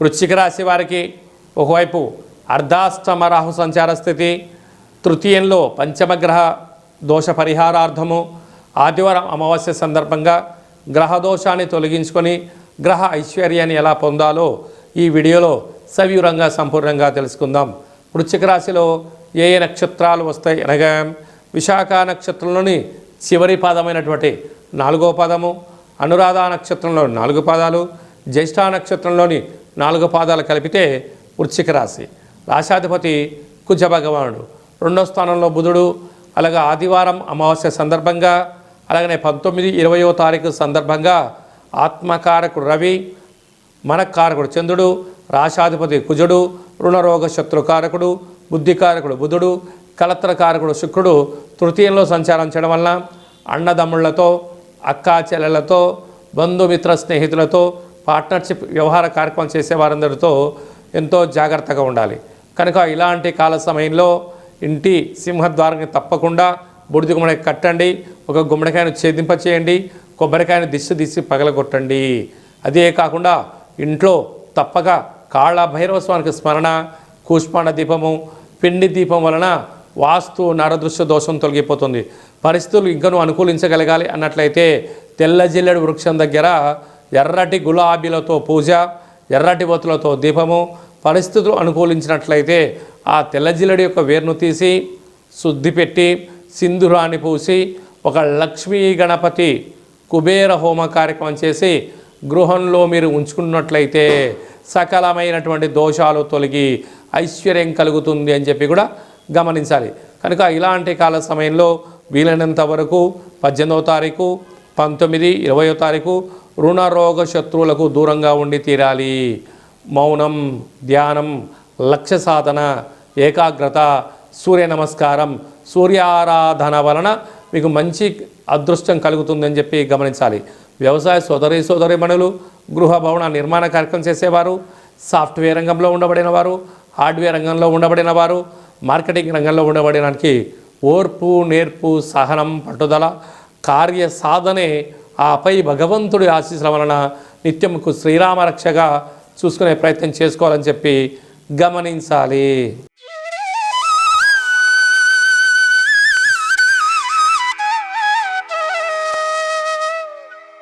వృశ్చిక రాశి వారికి ఒకవైపు అర్ధాష్టమ రాహు సంచార స్థితి తృతీయంలో పంచమగ్రహ దోష పరిహారార్థము ఆదివారం అమావాస్య సందర్భంగా గ్రహ దోషాన్ని తొలగించుకొని గ్రహ ఐశ్వర్యాన్ని ఎలా పొందాలో ఈ వీడియోలో సవివరంగా సంపూర్ణంగా తెలుసుకుందాం. వృశ్చిక రాశిలో ఏ ఏ నక్షత్రాలు వస్తాయి అనగా విశాఖ నక్షత్రంలోని చివరి పాదమైనటువంటి నాలుగో పాదము అనురాధ నక్షత్రంలో నాలుగు పాదాలు జ్యేష్ఠ నక్షత్రంలోని నాలుగు పాదాలు కలిపితే వృశ్చిక రాశి. రాశాధిపతి కుజ భగవానుడు. రెండో స్థానంలో బుధుడు అలాగే ఆదివారం అమావాస్య సందర్భంగా అలాగనే పంతొమ్మిది ఇరవయో తారీఖు సందర్భంగా ఆత్మకారకుడు రవి మనకారకుడు చంద్రుడు రాశాధిపతి కుజుడు రుణరోగ శత్రుకారకుడు బుద్ధికారకుడు బుధుడు కలత్రకారకుడు శుక్రుడు తృతీయంలో సంచారం చేయడం వలన అన్నదమ్ముళ్ళతో అక్కా చెల్లెలతో బంధుమిత్ర స్నేహితులతో పార్ట్నర్షిప్ వ్యవహార కార్యక్రమం చేసే వారందరితో ఎంతో జాగ్రత్తగా ఉండాలి. కనుక ఇలాంటి కాల సమయంలో ఇంటి సింహద్వారాన్ని తప్పకుండా బుడిది గుమ్మడికి కట్టండి ఒక గుమ్మడికాయను ఛేదింప చేయండి కొబ్బరికాయను దిశ దిశి పగలగొట్టండి. అదే కాకుండా ఇంట్లో తప్పక కాళ్ళ భైరవ స్వామికి స్మరణ కూష్మాండ దీపము పిండి దీపం వలన వాస్తు నరదృశ్య దోషం తొలగిపోతుంది. పరిస్థితులు ఇంకనూ అనుకూలించగలగాలి అన్నట్లయితే తెల్ల జిల్లెడు వృక్షం దగ్గర ఎర్రటి గులాబీలతో పూజ ఎర్రటి ఒత్తులతో దీపము పరిస్థితులు అనుకూలించినట్లయితే ఆ తెల్లజిల్లడి యొక్క వేరును తీసి శుద్ధి పెట్టి సింధురాన్ని పూసి ఒక లక్ష్మీ గణపతి కుబేర హోమ కార్యక్రమం చేసి గృహంలో మీరు ఉంచుకున్నట్లయితే సకలమైనటువంటి దోషాలు తొలగి ఐశ్వర్యం కలుగుతుంది అని చెప్పి కూడా గమనించాలి. కనుక ఇలాంటి కాల సమయంలో వీలైనంత వరకు పద్దెనిమిదవ తారీఖు పంతొమ్మిది ఇరవయో తారీఖు రుణరోగ శత్రువులకు దూరంగా ఉండి తీరాలి. మౌనం ధ్యానం లక్ష్య సాధన ఏకాగ్రత సూర్య నమస్కారం సూర్యారాధన వలన మీకు మంచి అదృష్టం కలుగుతుందని చెప్పి గమనించాలి. వ్యవసాయ సోదరి సోదరిమణులు గృహ భవన నిర్మాణ కార్యక్రమం చేసేవారు సాఫ్ట్వేర్ రంగంలో ఉండబడిన వారు హార్డ్వేర్ రంగంలో ఉండబడిన వారు మార్కెటింగ్ రంగంలో ఉండబడడానికి ఓర్పు నేర్పు సహనం పట్టుదల కార్య సాధనే ఆపై భగవంతుడి ఆశీస్సుల వలన నిత్యముకు శ్రీరామ రక్షగా చూసుకునే ప్రయత్నం చేసుకోవాలని చెప్పి గమనించాలి.